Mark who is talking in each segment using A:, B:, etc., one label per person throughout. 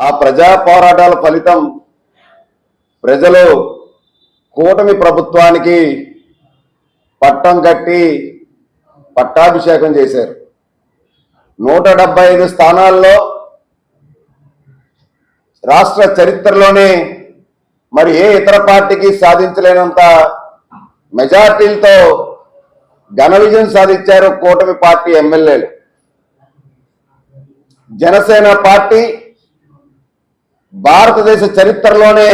A: ఆ ప్రజా పోరాటాల ఫలితం ప్రజలు కూటమి ప్రభుత్వానికి పట్టం కట్టి పట్టాభిషేకం చేశారు. నూట డెబ్బై ఐదు స్థానాల్లో రాష్ట్ర చరిత్రలోనే మరి ఏ ఇతర పార్టీకి సాధించలేనంత మెజార్టీలతో ఘన విజయం సాధించారు కూటమి పార్టీ ఎమ్మెల్యేలు. జనసేన పార్టీ భారతదేశ చరిత్రలోనే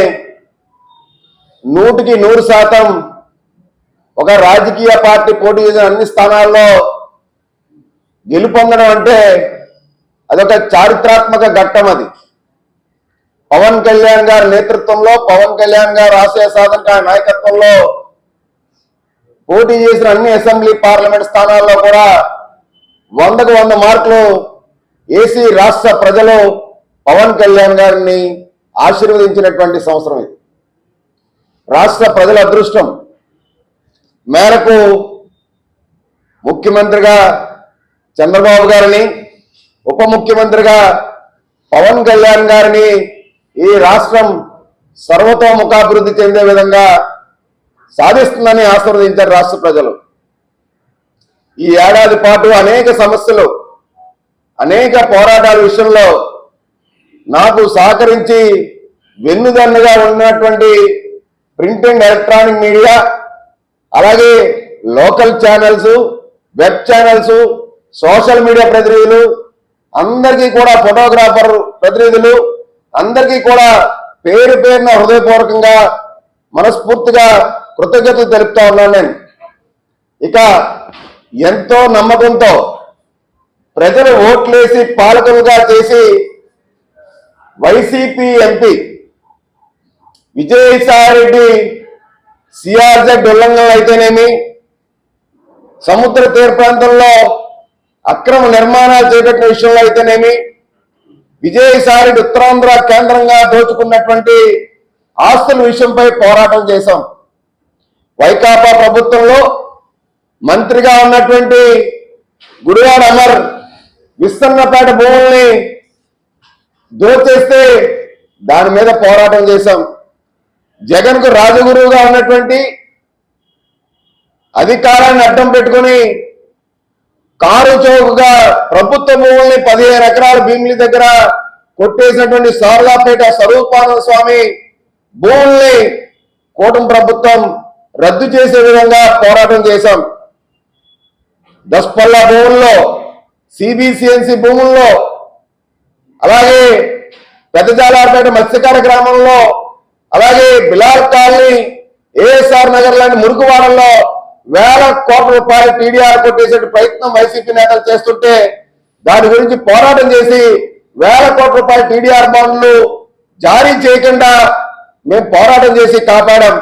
A: నూటికి నూరు శాతం ఒక రాజకీయ పార్టీ పోటీ చేసిన అన్ని స్థానాల్లో గెలుపొందడం అంటే అదొక చారిత్రాత్మక ఘట్టం అది. పవన్ కళ్యాణ్ గారి నేతృత్వంలో పవన్ కళ్యాణ్ గారు ఆశయ సాధన నాయకత్వంలో పోటీ చేసిన అన్ని అసెంబ్లీ పార్లమెంట్ స్థానాల్లో కూడా వందకు వంద మార్కులు ఏసీ రాష్ట్ర ప్రజలు పవన్ కళ్యాణ్ గారిని ఆశీర్వదించినటువంటి సంవత్సరం ఇది. రాష్ట్ర ప్రజల అదృష్టం. మేరకు ముఖ్యమంత్రిగా చంద్రబాబు గారిని ఉప ముఖ్యమంత్రిగా పవన్ కళ్యాణ్ గారిని ఈ రాష్ట్రం సర్వతోముఖాభివృద్ధి చెందే విధంగా సాధిస్తుందని ఆశీర్వదించారు రాష్ట్ర ప్రజలు. ఈ ఏడాది పాటు అనేక సమస్యలు అనేక పోరాటాల విషయంలో నాకు సహకరించి వెన్నుదన్నుగా ఉన్నటువంటి ప్రింట్ అండ్ ఎలక్ట్రానిక్ మీడియా అలాగే local channels web channels social media ప్రతినిధులు అందరికీ కూడా ఫోటోగ్రాఫర్ ప్రతినిధులు అందరికీ కూడా పేరు పేరున హృదయపూర్వకంగా మనస్ఫూర్తిగా కృతజ్ఞతలు తెలుపుతా ఉన్నాను నేను. ఇక ఎంతో నమ్మకంతో ప్రజలు ఓట్లేసి పాలకులుగా చేసి వైసీపీ ఎంపీ విజయసాయిరెడ్డి సిఆర్జెడ్ ఉల్లంఘనలు అయితేనేమి? సముద్ర తీర ప్రాంతంలో అక్రమ నిర్మాణాలు చేపట్టిన విషయంలో అయితేనేమి? విజయసాయిరెడ్డి ఉత్తరాంధ్ర కేంద్రంగా దోచుకున్నటువంటి ఆస్తుల విషయంపై పోరాటం చేశాం. వైకాపా ప్రభుత్వంలో మంత్రిగా ఉన్నటువంటి గుడివాడ అమర్ విస్తరణపేట భూముల్ని దోచేస్తే దాని మీద పోరాటం చేశాం. జగన్కు రాజగురువుగా ఉన్నటువంటి అధికారాన్ని అడ్డం పెట్టుకొని కారు చౌకగా ప్రభుత్వ భూముల్ని పదిహేను ఎకరాల భీమిలి దగ్గర కొట్టేసినటువంటి శారదాపేట స్వరూపానంద స్వామి భూముల్ని కూటమి ప్రభుత్వం రద్దు చేసే విధంగా పోరాటం చేశాం. దస్పల్లా భూముల్లో సిబిసిఎన్సి భూముల్లో అలాగే పెద్దజాలార్పేట మత్స్యకార గ్రామంలో అలాగే బిలార్ కాలనీ ఏఎస్ఆర్ నగర్ లాంటి మురుగువాడల్లో వేల కోట్ల రూపాయలు టీడీఆర్ కొట్టేసే ప్రయత్నం వైసీపీ నేతలు చేస్తుంటే దాని గురించి పోరాటం చేసి వేల కోట్ల రూపాయల టీడీఆర్ బాండ్లు జారీ చేయకుండా మేము పోరాటం చేసి కాపాడాం.